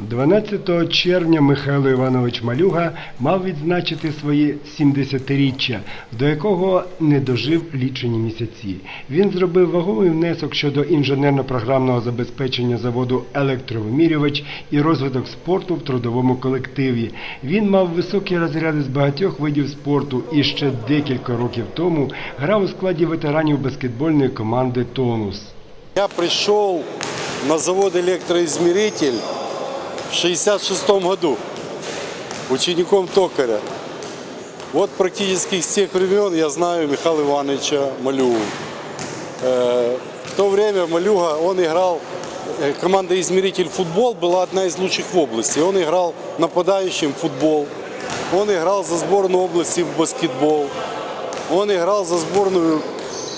12 червня Михайло Іванович Малюга мав відзначити своє 70-річчя, до якого не дожив лічені місяці. Він зробив ваговий внесок щодо інженерно-програмного забезпечення заводу електровимірювач і розвиток спорту в трудовому колективі. Він мав високі розряди з багатьох видів спорту і ще декілька років тому грав у складі ветеранів баскетбольної команди Тонус. Я пришел на завод электроизмеритель в 66 году учеником токаря. Вот практически с тех времен я знаю Михаила Ивановича Малюгу. Э, В то время Малюга, он играл, э, команда «Измеритель футбол» была одна из лучших в области. Он играл нападающим в футбол, он играл за сборную области в баскетбол, он играл за сборную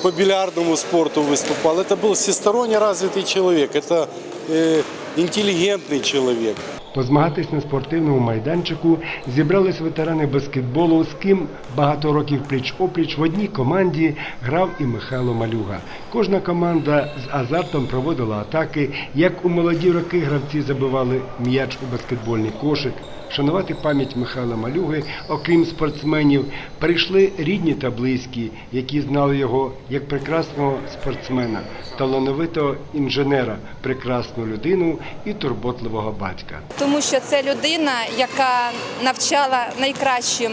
по бильярдному спорту выступал. Это был всесторонне развитый человек, это э, интеллигентный чоловік. Позмагатись на спортивному майданчику зібрались ветерани баскетболу, з ким багато років пліч-опліч в одній команді грав і Михайло Малюга. Кожна команда з азартом проводила атаки. Як у молоді роки гравці забивали м'яч у баскетбольний кошик. Шанувати пам'ять Михайла Малюги, окрім спортсменів, прийшли рідні та близькі, які знали його як прекрасного спортсмена, талановитого інженера, прекрасну людину і турботливого батька. тому що це людина, яка навчала найкращим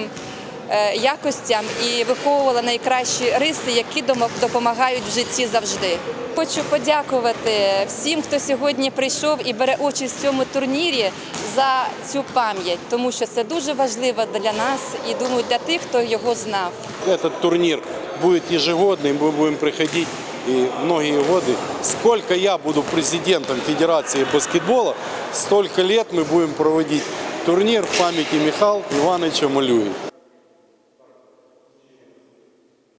якостям і виховувала найкращі риси, які домо- допомагають в житті завжди. Хочу подякувати всім, хто сьогодні прийшов і бере участь в цьому турнірі за цю пам'ять, тому що це дуже важливо для нас і думаю для тих, хто його знав. Этот турнир будет ежегодный, мы будем приходить и многие годы. Сколько я буду президентом Федерации баскетбола, столько лет мы будем проводить турнир в памяти Михаила Ивановича Малюги.